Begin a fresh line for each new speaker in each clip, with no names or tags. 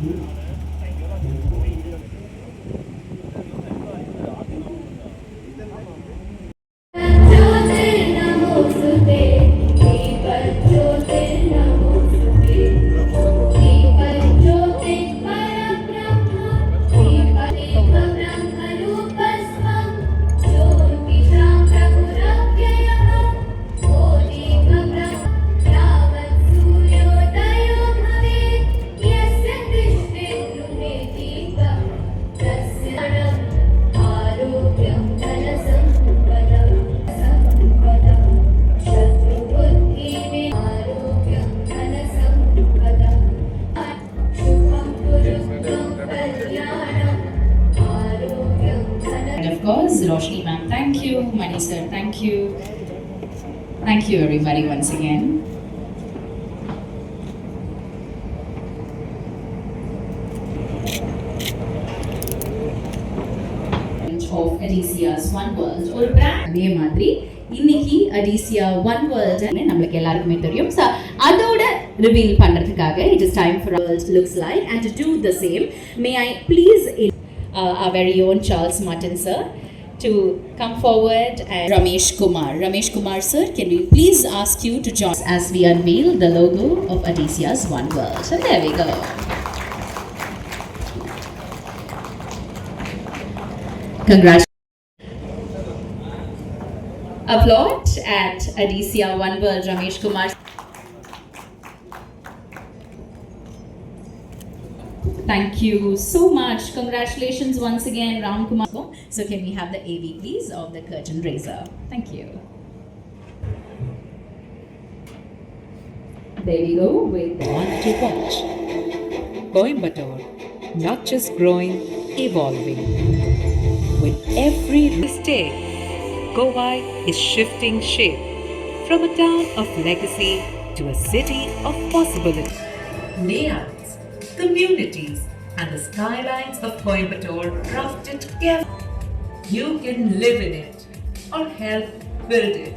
Thank you. of Adicia's One World ஒரு brand அதே மாதிரி இன்னைக்கு அடிசியா ஒன் வேர்ல்டு நம்மளுக்கு எல்லாருக்குமே தெரியும் ஸோ அதோட ரிவீல் பண்றதுக்காக it is time for world looks like and to do the same may I please uh, our very own Charles Martin sir to come forward and Ramesh Kumar. Ramesh Kumar sir, can we please ask you to join us as we unveil the logo of Adicia's One World. So there we go. Congratulations. Applaud at Adicia One World Ramesh Kumar. Thank you so much. Congratulations once again, Ram Kumar. So, can we have the AV, please, of the curtain raiser? Thank you. There we go with
want to watch. Coimbatore, not just growing, evolving. With every mistake, is shifting shape from a town of legacy to a city of possibility. Layouts, communities, and the skylines of Coimbatore crafted together. You can live in it or help build it.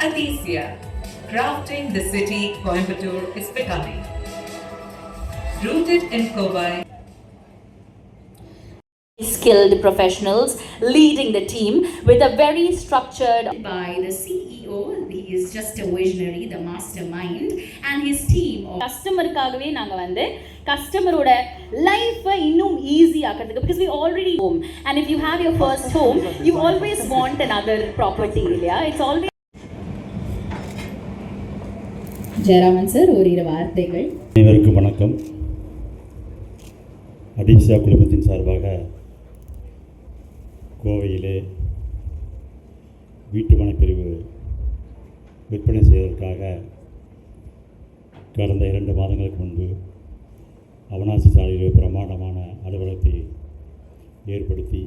Alicia, crafting the city Coimbatore is becoming. Rooted in Kowai,
skilled professionals leading the team with a very structured by the CEO. He is just a visionary, the mastermind, and his team. of-
கஸ்டமருக்காகவே நாங்கள் வந்து கஸ்டமரோட லைஃப்பை இன்னும் easy ஆக்கிறதுக்கு because we already home and if you have your first home you always want another property இல்லையா it's always
Jayaraman sir ஓரிரு வார்த்தைகள்
அனைவருக்கும் வணக்கம் அடிசா குழுமத்தின் சார்பாக கோவையிலே வீட்டு மனப்பிரிவு விற்பனை செய்வதற்காக கடந்த இரண்டு மாதங்களுக்கு முன்பு அவனாசி சாலையில் பிரமாண்டமான அலுவலகத்தை ஏற்படுத்தி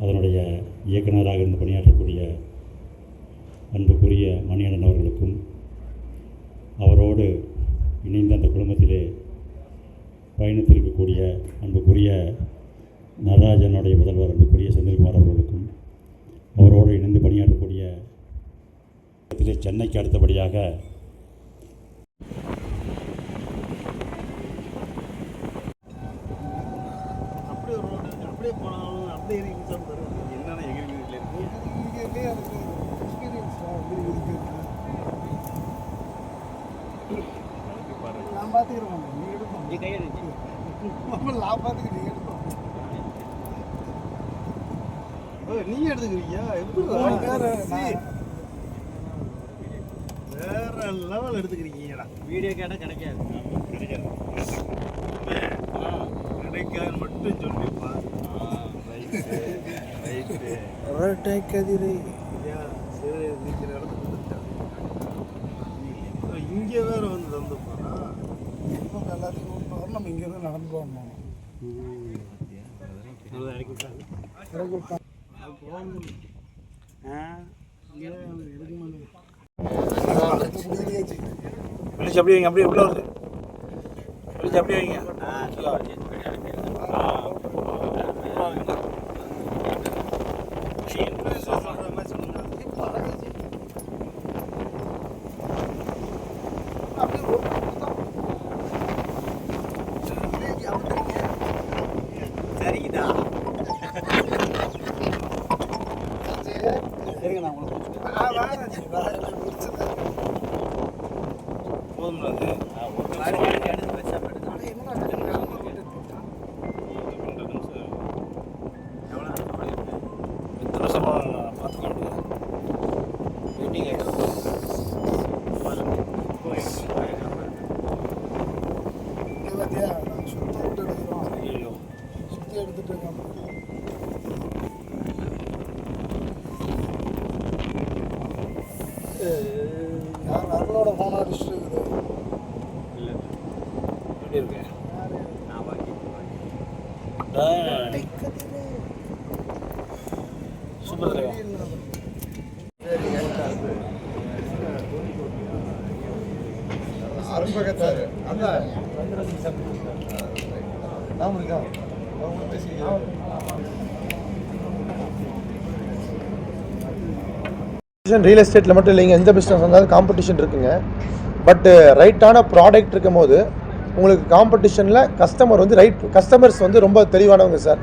அதனுடைய இயக்குநராக இருந்து பணியாற்றக்கூடிய அன்புக்குரிய மணியண்ணன் அவர்களுக்கும் அவரோடு இணைந்த அந்த குடும்பத்திலே பயணித்திருக்கக்கூடிய அன்புக்குரிய நடராஜனுடைய முதல்வர் அன்புக்குரிய செந்தில்குமார் அவர்களுக்கும் அவரோடு இணைந்து பணியாற்றக்கூடிய சென்னைக்கு அடுத்தபடியாக
அப்படியே ஒரு ரோடு அப்படியே போனாலும் அப்படியே இறங்கி தான் தரும் என்னென்ன எங்கள் வீட்டில் இருக்கு இங்கே எனக்கு எக்ஸ்பீரியன்ஸ் வந்து இருக்கு நான் பார்த்துக்கிறேன் நீ எடுப்போம் நீ கையை நான் பார்த்துக்கிறேன் நீ எடுத்துக்கிறீங்க? எப்படி வேற லெவல் எடுத்துக்கிறீங்கடா. வீடியோ கேட்டால் கிடைக்காது. கிடைக்காது. கிடைக்காது மட்டும் சொல்லிப்பா. ரைட்டு கதிரை சரி இருக்கிற இடத்துக்கு வந்துட்டான் இங்கே வேற வந்து தந்து போனா இப்போ எல்லாத்துக்கும் விட்டு நம்ம இங்கேருந்து நடந்து போகணும் வெளிச்சு அப்படியே வைங்க அப்படியே உள்ள வருது வெளிச்சு அப்படியே வைங்க. சரிங்க
Oh, யார் அருளோட போன அடிச்சுட்டு இருக்குது
இல்லை. எப்படி இருக்கு? நான் வாங்கி சூப்பர் தலைவா.
அரும்பகத்தாரு
அதான் நாம அவங்க
ரியல் எஸ்டேட்டில் மட்டும் இல்லைங்க. எந்த பிஸ்னஸ் வந்தாலும் காம்படிஷன் இருக்குங்க. பட்டு ரைட்டான uh, ப்ராடக்ட் இருக்கும் போது உங்களுக்கு காம்படிஷனில் கஸ்டமர் வந்து ரைட் கஸ்டமர்ஸ் வந்து ரொம்ப தெளிவானவங்க சார்.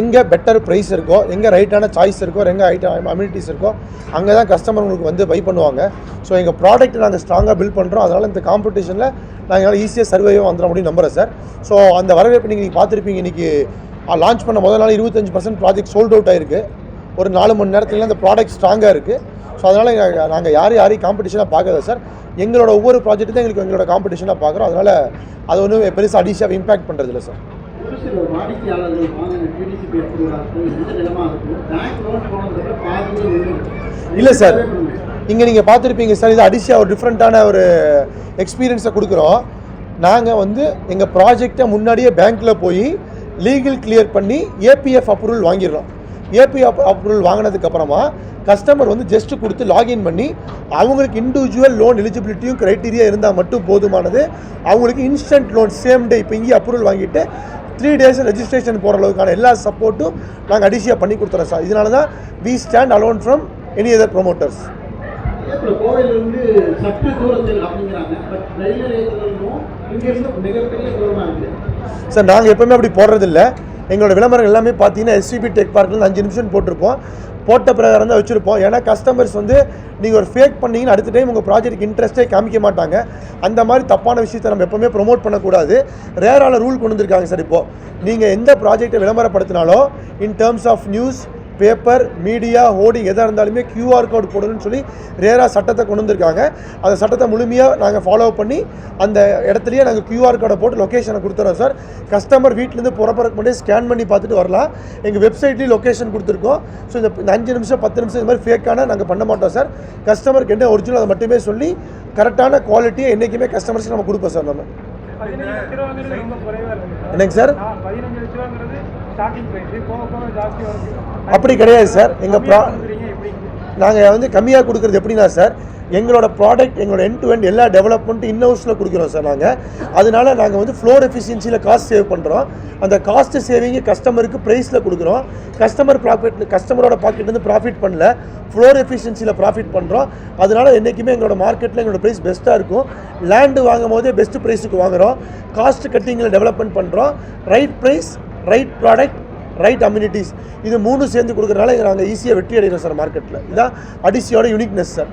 எங்கே பெட்டர் ப்ரைஸ் இருக்கோ எங்கே ரைட்டான சாய்ஸ் இருக்கோ எங்கே ஐட்டம் அம்யூனிட்டிஸ் இருக்கோ அங்கே தான் கஸ்டமர் உங்களுக்கு வந்து பை பண்ணுவாங்க. ஸோ எங்கள் ப்ராடக்ட் நாங்கள் ஸ்ட்ராங்காக பில்ட் பண்ணுறோம் அதனால் இந்த காம்படிஷனில் நாங்கள் ஈஸியாக சர்வையும் வந்துட முடியும் நம்புகிறேன் சார். ஸோ அந்த வரவேற்பு நீங்கள் பார்த்துருப்பீங்க. இன்றைக்கி லான்ச் பண்ண முதல் நாள் இருபத்தஞ்சு பர்சன்ட் ப்ராஜெக்ட் சோல்ட் அவுட் ஆயிருக்கு. ஒரு நாலு மணி நேரத்தில் அந்த ப்ராடக்ட் ஸ்ட்ராங்காக இருக்குது ஸோ அதனால் நாங்கள் யார் யாரையும் காம்படிஷனாக பார்க்கல சார் எங்களோட ஒவ்வொரு ப்ராஜெக்ட்டு தான் எங்களுக்கு எங்களோட காம்படிஷனாக பார்க்குறோம். அதனால் அது ஒன்றும் பெருசாக அடிஷியாக இம்பாக்ட் பண்ணுறது இல்லை சார் இல்லை. சார் இங்கே நீங்கள் பார்த்துருப்பீங்க சார் இது அடிஷியாக ஒரு டிஃப்ரெண்ட்டான ஒரு எக்ஸ்பீரியன்ஸை கொடுக்குறோம். நாங்கள் வந்து எங்கள் ப்ராஜெக்டை முன்னாடியே பேங்க்கில் போய் லீகல் கிளியர் பண்ணி ஏபிஎஃப் அப்ரூவல் வாங்கிடுறோம். ஏபிஎஃப் அப்ரூவல் வாங்கினதுக்கப்புறமா கஸ்டமர் வந்து ஜஸ்ட் கொடுத்து லாகின் பண்ணி அவங்களுக்கு இண்டிவிஜுவல் லோன் எலிஜிபிலிட்டியும் க்ரைட்டீரியா இருந்தால் மட்டும் போதுமானது. அவங்களுக்கு இன்ஸ்டன்ட் லோன் சேம் டே இப்போ இங்கே அப்ரூவல் வாங்கிட்டு த்ரீ டேஸ் ரெஜிஸ்ட்ரேஷன் போகிற அளவுக்கான எல்லா சப்போர்ட்டும் நாங்கள் அடிஷியாக பண்ணி கொடுத்துறோம் சார் இதனால தான்
we stand alone from any other promoters
sir நாங்கள் எப்பவுமே அப்படி போடுறதில்ல. எங்களோட விளம்பரம் எல்லாமே பார்த்தீங்கன்னா எஸ்விபி டெக் பார்க்கில் அஞ்சு நிமிஷம் போட்டிருப்போம். போட்ட பிரகாரம் தான் வச்சுருப்போம். ஏன்னா கஸ்டமர்ஸ் வந்து நீங்கள் ஒரு ஃபேக் பண்ணிங்கன்னா அடுத்த டைம் உங்கள் ப்ராஜெக்ட் இன்ட்ரெஸ்ட்டே காமிக்க மாட்டாங்க. அந்த மாதிரி தப்பான விஷயத்தை நம்ம எப்போவுமே ப்ரொமோட் பண்ணக்கூடாது. ரேரான ரூல் கொண்டு வந்திருக்காங்க சார் இப்போது நீங்கள் எந்த ப்ராஜெக்ட்டை விளம்பரப்படுத்தினாலும் in terms of newspaper media hoarding எதாக இருந்தாலுமே கியூஆர் கோடு போடணும்னு சொல்லி ரேராக சட்டத்தை கொண்டு வந்திருக்காங்க. அந்த சட்டத்தை முழுமையாக நாங்கள் ஃபாலோ பண்ணி அந்த இடத்துலையே நாங்கள் கியூஆர் கோடை போட்டு லொக்கேஷனை கொடுத்துறோம் சார் கஸ்டமர் வீட்டிலேருந்து புறப்பறக்கு முன்னாடி ஸ்கேன் பண்ணி பார்த்துட்டு வரலாம். எங்கள் வெப்சைட்லேயும் லொக்கேஷன் கொடுத்துருக்கோம். ஸோ இந்த இந்த அஞ்சு நிமிஷம் பத்து நிமிஷம் இந்த மாதிரி ஃபேக்கான நாங்கள் பண்ண மாட்டோம் சார் கஸ்டமருக்கு என்ன ஒரிஜினல் அதை மட்டுமே சொல்லி கரெக்டான குவாலிட்டியை என்றைக்குமே கஸ்டமர்ஸ்க்கு நம்ம கொடுப்போம் சார் நம்ம. என்னங்க சார்? அப்படி கிடையாது சார். எங்கள் ப்ரா நாங்கள் வந்து கம்மியாக கொடுக்குறது எப்படின்னா சார் எங்களோட ப்ராடக்ட் எங்களோட என் டு என் எல்லா டெவலப்மெண்ட்டும் இன் ஹவுஸில் கொடுக்குறோம் சார் நாங்கள் அதனால நாங்கள் வந்து ஃப்ளோர் எஃபிஷியன்சியில் காஸ்ட் சேவ் பண்ணுறோம் அந்த காஸ்ட் சேவிங்கை கஸ்டமருக்கு ப்ரைஸில் கொடுக்குறோம். கஸ்டமர் ப்ராஃபிட் கஸ்டமரோட பாக்கெட்லேருந்து ப்ராஃபிட் பண்ணல. ஃப்ளோர் எஃபிஷியன்சியில் ப்ராஃபிட் பண்ணுறோம் அதனால் என்றைக்குமே எங்களோட மார்க்கெட்டில் எங்களோட ப்ரைஸ் பெஸ்ட்டாக இருக்கும். லேண்டு வாங்கும் போதே பெஸ்ட் ப்ரைஸுக்கு வாங்குறோம். காஸ்ட் கட்டிங்கில் டெவலப்மெண்ட் பண்ணுறோம் right price right product right amenities இது மூணு சேர்ந்து கொடுக்குறதுனால நாங்கள் ஈஸியாக வெற்றி அடைகிறோம் சார் மார்க்கெட்டில் இதான் அடிசியோட யூனிக்னஸ் சார்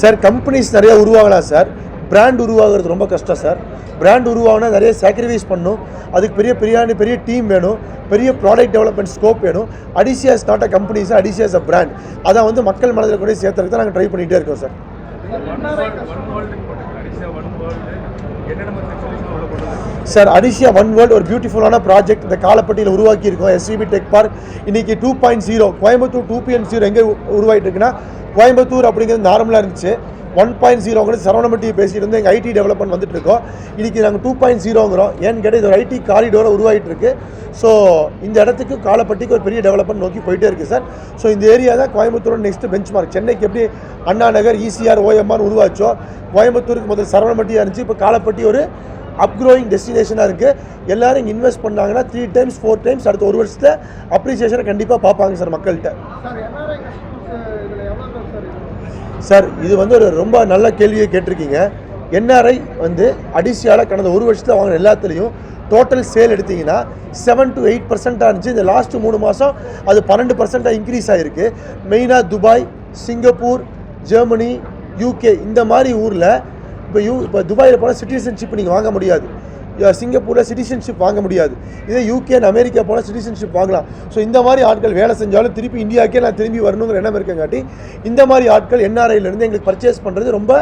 சார் கம்பெனிஸ் நிறைய உருவாகலாம் சார் பிராண்ட் உருவாகிறது ரொம்ப கஷ்டம் சார் பிராண்ட் உருவாகினா நிறைய சாக்ரிஃபைஸ் பண்ணும். அதுக்கு பெரிய பெரிய பெரிய டீம் வேணும். பெரிய ப்ராடக்ட் டெவலப்மெண்ட் ஸ்கோப் வேணும். Adisia's not a companies Adisia's a brand அதான் வந்து மக்கள் மனதில் போய் சேர்த்துறதுக்கு தான் நாங்கள் ட்ரை பண்ணிகிட்டே இருக்கோம் sir sir Adisia one world ஒரு பியூட்டிஃபுல்லான ப்ராஜெக்ட் இந்த காலப்பட்டியில் உருவாக்கியிருக்கோம் எஸ்விபி டெக் பார்க் இன்றைக்கி two point zero Coimbatore two point zero எங்கே உருவாகிட்டு இருக்குன்னா கோயம்புத்தூர் அப்படிங்கிறது நார்மலாக இருந்துச்சு. ஒன் பாயிண்ட் ஜீரோங்கிறது சரவணமட்டி பேசிட்டு இருந்து எங்கள் ஐடி டெவலப்மெண்ட் வந்துட்டு இருக்கோம் இன்றைக்கி நாங்கள் டூ பாயிண்ட் ஜீரோங்கிறோம் ஏன்னு கேட்டால் இது ஒரு ஐடி காரிடோரை உருவாகிட்டு இருக்கு ஸோ இந்த இடத்துக்கு காலப்பட்டிக்கு ஒரு பெரிய டெவலப்மெண்ட் நோக்கி போயிட்டே இருக்குது சார் ஸோ இந்த ஏரியா தான் கோயம்புத்தூரோட நெக்ஸ்ட் பெஞ்ச் மார்க் சென்னைக்கு எப்படி அண்ணா நகர் இசிஆர் ஓஎம்ஆர் உருவாச்சோ கோயம்புத்தூருக்கு முதல் சரவணமட்டியாக இருந்துச்சு. இப்போ காலப்பட்டி ஒரு அப்க்ரோயிங் டெஸ்டினேஷனாக இருக்குது எல்லாரும் இங்கே இன்வெஸ்ட் பண்ணாங்கன்னா த்ரீ டைம்ஸ் ஃபோர் டைம்ஸ் அடுத்த ஒரு வருஷத்தில் அப்ரிசியேஷனை கண்டிப்பாக பார்ப்பாங்க சார் மக்கள்கிட்ட. சார் இது வந்து ஒரு ரொம்ப நல்ல கேள்வியை கேட்டிருக்கீங்க. என்ஆர்ஐ வந்து அடிசியால் கடந்த ஒரு வருஷத்தில் வாங்கின எல்லாத்துலேயும் டோட்டல் சேல் எடுத்தீங்கன்னா செவன் டு எயிட் பர்சென்ட்டாக இருந்துச்சு. இந்த லாஸ்ட்டு மூணு மாதம் அது பன்னெண்டு பர்சன்ட்டாக இன்க்ரீஸ் ஆகிருக்கு மெயினாக துபாய் சிங்கப்பூர் ஜெர்மனி யூகே இந்த மாதிரி ஊரில் இப்போ யூ இப்போ துபாயில் போனால் சிட்டிசன்ஷிப் நீங்கள் வாங்க முடியாது. சிங்கப்பூரில் சிட்டிசன்ஷிப் வாங்க முடியாது. இதே யூகே அண்ட் அமெரிக்கா போனால் சிட்டிசன்ஷிப் வாங்கலாம். ஸோ இந்த மாதிரி ஆட்கள் வேலை செஞ்சாலும் திருப்பி இந்தியாவுக்கே நான் திரும்பி வரணுங்கிற எண்ணம் இருக்கங்காட்டி இந்த மாதிரி ஆட்கள் என்ஆர்ஐலேருந்து எங்களுக்கு பர்ச்சேஸ் பண்ணுறது ரொம்ப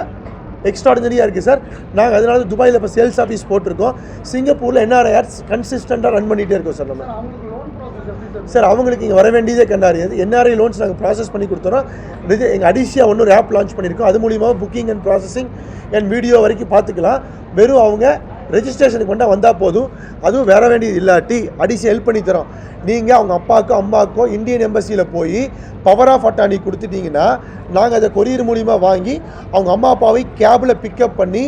எக்ஸ்ட்ராடினரியாக இருக்குது சார் நாங்கள் அதனால துபாயில் இப்போ சேல்ஸ் ஆஃபீஸ் போட்டிருக்கோம். சிங்கப்பூரில் என்ஆர்ஐ ஆர்ஸ் கன்சிஸ்டண்ட்டாக ரன் பண்ணிகிட்டே இருக்கோம் சார் நம்ம
அவங்களுக்கு லோன் ப்ராசஸ் எப்படி சார்
அவங்களுக்கு இங்கே வர வேண்டியதே கண்டாரியாது என்ஆர்ஐ லோன்ஸ் நாங்கள் ப்ராசஸ் பண்ணி கொடுத்துறோம் இது எங்கள் அடிஷியாக ஒன்று ஆப் லான்ச் பண்ணியிருக்கோம். அது மூலியமாக booking and processing and video வரைக்கும் பார்த்துக்கலாம். வெறும் அவங்க ரெஜிஸ்ட்ரேஷனுக்கு வந்தால் வந்தால் போதும். அதுவும் வர வேண்டியது இல்லாட்டி அடிச்சு ஹெல்ப் பண்ணி தரோம். நீங்கள் அவங்க அப்பாவுக்கோ அம்மாவுக்கோ இந்தியன் எம்பசியில் போய் பவர் ஆஃப் அட்டானி கொடுத்துட்டீங்கன்னா நாங்கள் அதை கொரியர் மூலிமா வாங்கி அவங்க அம்மா அப்பாவை கேபில் பிக்கப் பண்ணி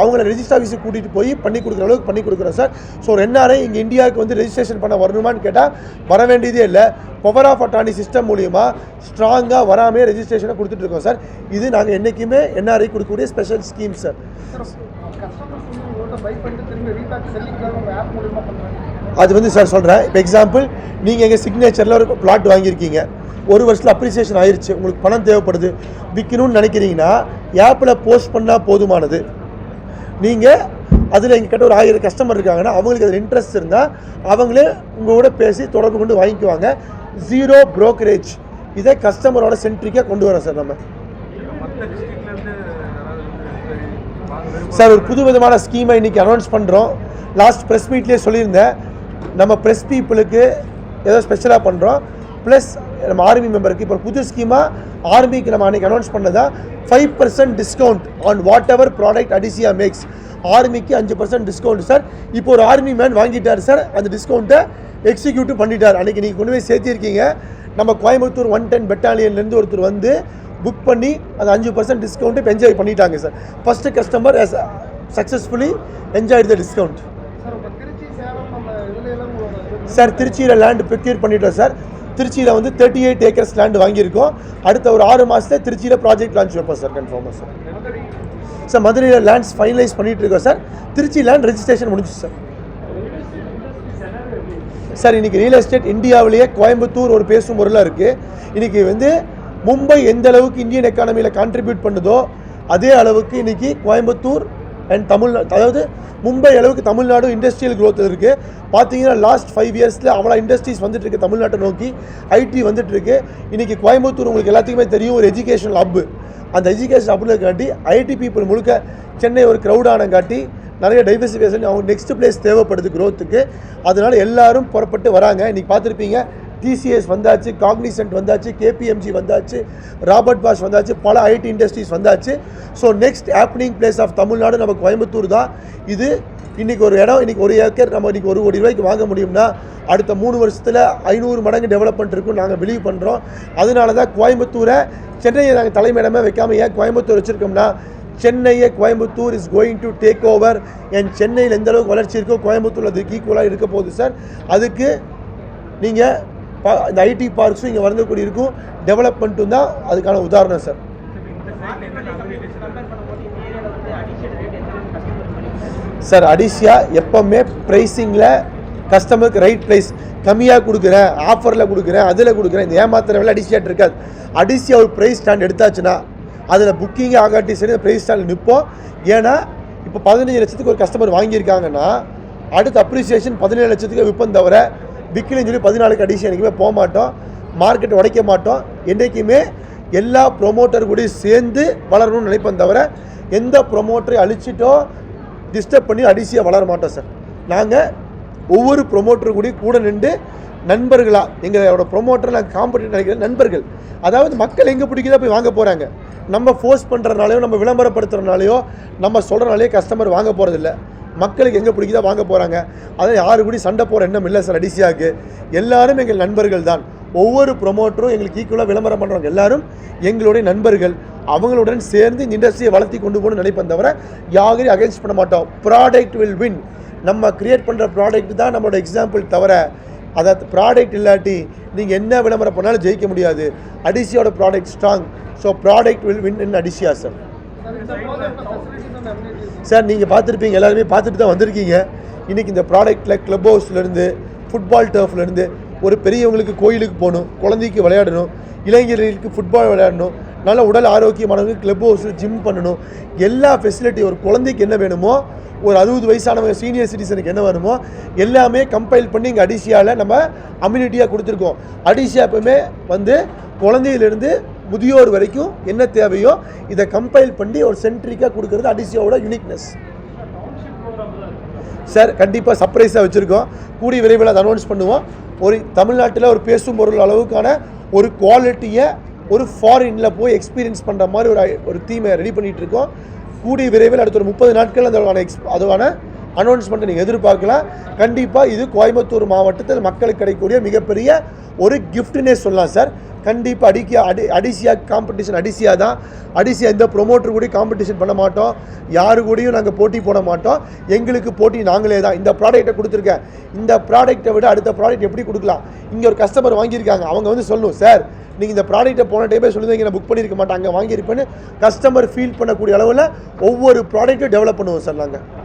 அவங்கள ரெஜிஸ்டர் ஆஃபீஸுக்கு கூட்டிகிட்டு போய் பண்ணி கொடுக்குற அளவுக்கு பண்ணி கொடுக்குறோம் சார் ஸோ ஒரு இங்கே இந்தியாவுக்கு வந்து ரெஜிஸ்ட்ரேஷன் பண்ண வரணுமான்னு கேட்டால் வர வேண்டியதே இல்லை. பவர் ஆஃப் அட்டானி சிஸ்டம் மூலிமா ஸ்ட்ராங்காக வராமே ரெஜிஸ்ட்ரேஷனை கொடுத்துட்ருக்கோம் சார் இது நாங்கள் என்றைக்குமே என்ஆர்ஐ கொடுக்கக்கூடிய ஸ்பெஷல் ஸ்கீம் சார் அது வந்து சார் சொல்கிறேன் இப்போ எக்ஸாம்பிள் நீங்கள் எங்கள் சிக்னேச்சரில் ஒரு பிளாட் வாங்கியிருக்கீங்க. ஒரு வருஷத்தில் அப்ரிசியேஷன் ஆயிருச்சு. உங்களுக்கு பணம் தேவைப்படுது. விற்கணும்னு நினைக்கிறீங்கன்னா ஆப்பில் போஸ்ட் பண்ணால் போதுமானது. நீங்கள் அதில் எங்ககிட்ட ஒரு ஆயிரம் கஸ்டமர் இருக்காங்கன்னா அவங்களுக்கு அதில் இன்ட்ரெஸ்ட் இருந்தால் அவங்களே உங்களோட பேசி தொடர்பு கொண்டு வாங்கிக்குவாங்க. Zero brokerage. இதை கஸ்டமரோட சென்ட்ரிக்காக கொண்டு வரோம் சார் நம்ம. சார் ஒரு புது விதமான ஸ்கீமை இன்றைக்கி அனௌன்ஸ் பண்ணுறோம் லாஸ்ட் ப்ரெஸ் மீட்லேயே சொல்லியிருந்தேன். நம்ம ப்ரெஸ் பீப்புளுக்கு ஏதோ ஸ்பெஷலாக பண்ணுறோம் ப்ளஸ் நம்ம ஆர்மி மெம்பருக்கு இப்போ புது ஸ்கீமாக ஆர்மிக்கு நம்ம அன்றைக்கி அனௌன்ஸ் பண்ணதா five percent discount on whatever product Adisia makes ஆர்மிக்கு அஞ்சு பர்சன்ட் டிஸ்கவுண்ட் சார் இப்போ ஒரு ஆர்மி மேன் வாங்கிட்டார் சார் அந்த டிஸ்கவுண்ட்டை எக்ஸிக்யூட்டிவ் பண்ணிட்டார். அன்றைக்கி நீங்கள் கொண்டு போய் சேர்த்திருக்கீங்க. நம்ம கோயம்புத்தூர் ஒன் டென் பெட்டாலியன்லேருந்து ஒருத்தர் வந்து புக் பண்ணி அந்த அஞ்சு பர்சன்ட் டிஸ்கவுண்ட்டு இப்போ என்ஜாய் பண்ணிட்டாங்க
sir first customer successfully enjoy the discount
sir திருச்சியில் லேண்ட் ப்ரொக்யூர் பண்ணிட்டோம் சார் திருச்சியில் வந்து தேர்ட்டி எயிட் ஏக்கர்ஸ் லேண்ட் வாங்கியிருக்கோம். அடுத்த ஒரு ஆறு மாதத்தில் திருச்சியில் ப்ராஜெக்ட் லான்ச் வைப்போம் சார் கன்ஃபார்மாக சார் சார் மதுரையில் லேண்ட்ஸ் ஃபைனலைஸ் பண்ணிட்டு இருக்கோம் சார் திருச்சி லேண்ட் ரெஜிஸ்ட்ரேஷன் முடிஞ்சு சார் சார் இன்றைக்கி ரியல் எஸ்டேட் இந்தியாவிலேயே கோயம்புத்தூர் ஒரு பேசும் பொருளாக இருக்குது இன்றைக்கி வந்து மும்பை எந்த அளவுக்கு இந்தியன் எக்கானமியில் கான்ட்ரிபியூட் பண்ணுதோ அதே அளவுக்கு இன்றைக்கி கோயம்புத்தூர் அண்ட் தமிழ்நாடு அதாவது மும்பை அளவுக்கு தமிழ்நாடு இண்டஸ்ட்ரியல் க்ரோத் இருக்குது பார்த்தீங்கன்னா லாஸ்ட் ஃபைவ் இயர்ஸில் அவ்வளோ இண்டஸ்ட்ரீஸ் வந்துட்டு இருக்கு தமிழ்நாட்டை நோக்கி. ஐடி வந்துட்டு இருக்கு. இன்றைக்கி கோயம்புத்தூர் உங்களுக்கு எல்லாத்துக்குமே தெரியும் ஒரு எஜுகேஷனல் ஹப்பு அந்த எஜுகேஷன் ஹப்புல காட்டி ஐடி பீப்புள் முழுக்க சென்னை ஒரு க்ரௌடான காட்டி நிறைய டைவர்சிஃபிகேஷன் அவங்க நெக்ஸ்ட் பிளேஸ் தேவைப்படுது க்ரோத்துக்கு அதனால் அதனால எல்லாரும் புறப்பட்டு வராங்க. இன்றைக்கி பார்த்துருப்பீங்க டிசிஎஸ் வந்தாச்சு காக்னிசென்ட் வந்தாச்சு கேபிஎம்ஜி வந்தாச்சு ராபர்ட் பாஷ் வந்தாச்சு பல ஐடி இண்டஸ்ட்ரீஸ் வந்தாச்சு. So next happening place of Tamil Nadu நம்ம கோயம்புத்தூர் தான். இது இன்றைக்கி ஒரு இடம் இன்றைக்கி ஒரு ஏக்கர் நம்ம இன்றைக்கி ஒரு கோடி ரூபாய்க்கு வாங்க முடியும்னா அடுத்த மூணு வருஷத்தில் ஐநூறு மடங்கு டெவலப்மெண்ட் இருக்கும் நாங்கள் பிலீவ் பண்ணுறோம் அதனால தான் கோயம்புத்தூரை சென்னையை நாங்கள் தலைமையிடமே வைக்காமல் ஏன் கோயம்புத்தூர் வச்சுருக்கோம்னா சென்னையை Coimbatore is going to take over என் சென்னையில் எந்த அளவுக்கு வளர்ச்சி இருக்கோ கோயம்புத்தூரில் அதுக்கு ஈக்குவலாக இருக்க போகுது சார் அதுக்கு நீங்கள் இந்த ஐடி பார்க்ஸும் இங்கே வரக்கூடிய இருக்கும். டெவலப்மெண்ட்டும் தான் அதுக்கான உதாரணம் சார் சார் அடிஷியா எப்போவுமே ப்ரைஸிங்கில் கஸ்டமருக்கு ரைட் ப்ரைஸ் கம்மியாக கொடுக்குறேன் ஆஃபரில் கொடுக்குறேன் அதில் கொடுக்குறேன். இந்த ஏமாத்துற வேலை அடிஷியாட் இருக்காது. அடிஷியா ஒரு ப்ரைஸ் ஸ்டாண்ட் எடுத்தாச்சுன்னா அதில் புக்கிங் ஆகாட்டி சரி ப்ரைஸ் ஸ்டாண்ட் நிற்போம் ஏன்னா இப்போ பதினஞ்சு லட்சத்துக்கு ஒரு கஸ்டமர் வாங்கியிருக்காங்கன்னா அடுத்த அப்ரிசியேஷன் பதினேழு லட்சத்துக்கு விற்பம் தவிர விற்கலன்னு சொல்லி பதினாலுக்கு அடிஷன் என்றைக்குமே போக மாட்டோம். மார்க்கெட் உடைக்க மாட்டோம். என்றைக்குமே எல்லா ப்ரொமோட்டர் கூட சேர்ந்து வளரணும்னு நினைப்போம் தவிர எந்த ப்ரொமோட்டரை அழிச்சிட்டோ டிஸ்டர்ப் பண்ணி அடிசியாக வளர மாட்டோம் சார். நாங்கள் ஒவ்வொரு ப்ரொமோட்டர் கூட கூட நின்று நண்பர்களாக எங்களோட ப்ரொமோட்டர் நாங்கள் காம்படிட்டர் நினைக்கிற நண்பர்கள் அதாவது மக்கள் எங்கே பிடிக்குதோ போய் வாங்க போகிறாங்க நம்ம ஃபோர்ஸ் பண்ணுறதுனாலையோ நம்ம விளம்பரப்படுத்துகிறனாலையோ நம்ம சொல்கிறனாலையோ கஸ்டமர் வாங்க போகிறதில்ல மக்களுக்கு எங்கே பிடிக்குதோ வாங்க போகிறாங்க அதை யாரு கூடி சண்டை போகிற எண்ணம் இல்லை சார் அடிசியாவுக்கு எல்லாரும் எங்கள் நண்பர்கள் தான். ஒவ்வொரு ப்ரொமோட்டரும் எங்களுக்கு ஈக்குவலாக விளம்பரம் பண்ணுறவங்க எல்லாரும் எங்களுடைய நண்பர்கள். அவங்களுடன் சேர்ந்து இந்த இண்டஸ்ட்ரியை வளர்த்தி கொண்டு போகணும்னு நினைப்பேன் தவிர யாரையும் அகேன்ஸ்ட் பண்ண மாட்டோம். ப்ராடக்ட் வில் வின் நம்ம கிரியேட் பண்ணுற ப்ராடக்ட் தான் நம்மளோட எக்ஸாம்பிள் தவிர அதை ப்ராடக்ட் இல்லாட்டி நீங்கள் என்ன விளம்பரம் பண்ணாலும் ஜெயிக்க முடியாது. அடிசியோட product strong so
product will win in Adisia sir
sir நீங்கள் பார்த்துருப்பீங்க எல்லாருமே பார்த்துட்டு தான் வந்திருக்கீங்க. இன்றைக்கி இந்த ப்ராடக்ட்டில் க்ளப் ஹவுஸ்லேருந்து ஃபுட்பால் டர்ஃப்லேருந்து ஒரு பெரியவங்களுக்கு கோயிலுக்கு போகணும் குழந்தைக்கு விளையாடணும் இளைஞர்களுக்கு ஃபுட்பால் விளையாடணும் நல்ல உடல் ஆரோக்கியமானவங்க க்ளப் ஹவுஸில் ஜிம் பண்ணணும் எல்லா ஃபெசிலிட்டி ஒரு குழந்தைக்கு என்ன வேணுமோ ஒரு அறுபது வயசானவங்க சீனியர் சிட்டிசனுக்கு என்ன வேணுமோ எல்லாமே கம்பைல் பண்ணி இங்கே அடிஷியாவில் நம்ம அம்யூனிட்டியாக கொடுத்துருக்கோம். அடிஷியா எப்பவுமே வந்து குழந்தையிலேருந்து முதியோர் வரைக்கும் என்ன தேவையோ இதை கம்பைல் பண்ணி ஒரு சென்ட்ரிக்காக கொடுக்கறது அடிசியோட யூனிக்னஸ் சார் கண்டிப்பாக சர்ப்ரைஸாக வச்சுருக்கோம். கூடிய விரைவில் அதை அனௌன்ஸ் பண்ணுவோம். ஒரு தமிழ்நாட்டில் ஒரு பேசும் பொருள் அளவுக்கான ஒரு குவாலிட்டியை ஒரு ஃபாரினில் போய் எக்ஸ்பீரியன்ஸ் பண்ணுற மாதிரி ஒரு ஒரு தீமை ரெடி பண்ணிகிட்டு இருக்கோம். கூடிய விரைவில் அடுத்த ஒரு முப்பது நாட்கள் அதோட எக்ஸ் அதுவான அனௌன்ஸ்மெண்ட்டை நீங்கள் எதிர்பார்க்கலாம். கண்டிப்பாக இது கோயம்புத்தூர் மாவட்டத்தில் மக்களுக்கு கிடைக்கக்கூடிய மிகப்பெரிய ஒரு கிஃப்ட்னே சொல்லலாம் சார் கண்டிப்பாக அடிக்கியா அடி அடிசியா காம்படிஷன் அடிசியா தான். அடிசியா எந்த ப்ரொமோட்டர் கூட காம்படிஷன் பண்ண மாட்டோம். யாரு கூடயும் நாங்கள் போட்டி போட மாட்டோம். எங்களுக்கு போட்டி நாங்களே தான். இந்த ப்ராடக்ட்டை கொடுத்துருக்கேன். இந்த ப்ராடக்ட்டை விட அடுத்த ப்ராடக்ட் எப்படி கொடுக்கலாம்? இங்கே ஒரு கஸ்டமர் வாங்கியிருக்காங்க. அவங்க வந்து சொல்லணும் சார் நீங்கள் இந்த ப்ராடக்ட்டை போன டைமே சொல்லுவீங்க நான் புக் பண்ணியிருக்க மாட்டேன். அங்கே வாங்கியிருப்பேன்னு கஸ்டமர் ஃபீல் பண்ணக்கூடிய அளவில் ஒவ்வொரு ப்ராடக்ட்டும் டெவலப் பண்ணுவோம் சார் நாங்கள்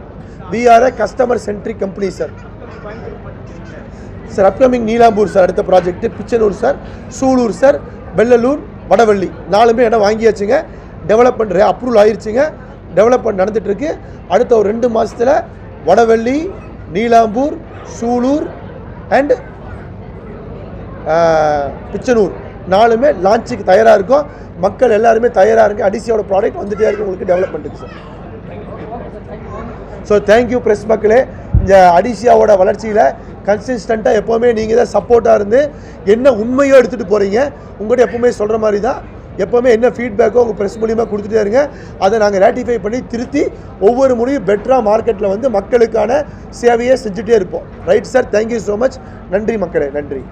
we are a customer centric company sir sir upcoming Neelambur sir அடுத்த project Pichanur sir Sulur sir Vellalur Vadavalli நாலுமே இடம் வாங்கியாச்சுங்க. டெவலப்மெண்ட் அப்ரூவல் ஆயிடுச்சுங்க டெவலப்மெண்ட் நடந்துகிட்ருக்கு அடுத்த ஒரு ரெண்டு மாதத்தில் வடவள்ளி நீலாம்பூர் சூலூர் அண்ட் பிச்சனூர் நாலுமே லான்ச்சுக்கு தயாராக இருக்கும். மக்கள் எல்லாருமே தயாராக இருக்குது அடிசியோட ப்ராடக்ட் வந்துகிட்டே இருக்குது உங்களுக்கு டெவலப்மெண்ட்டுக்கு sir so thank you press மக்களே. இந்த அடிசியாவோட வளர்ச்சியில் கன்சிஸ்டண்ட்டாக எப்போவுமே நீங்கள் தான் சப்போர்ட்டாக இருந்து என்ன உண்மையோ எடுத்துகிட்டு போகிறீங்க உங்கள்கிட்ட எப்போவுமே சொல்கிற மாதிரி தான். எப்போவுமே என்ன ஃபீட்பேக்கோ உங்கள் ப்ரெஸ் மூலியமாக கொடுத்துட்டே இருங்க. அதை நாங்கள் ரேட்டிஃபை பண்ணி திருத்தி ஒவ்வொரு முறையும் பெட்டராக மார்க்கெட்டில் வந்து மக்களுக்கான சேவையை செஞ்சுட்டே இருப்போம். Right sir thank you so much நன்றி மக்களே நன்றி.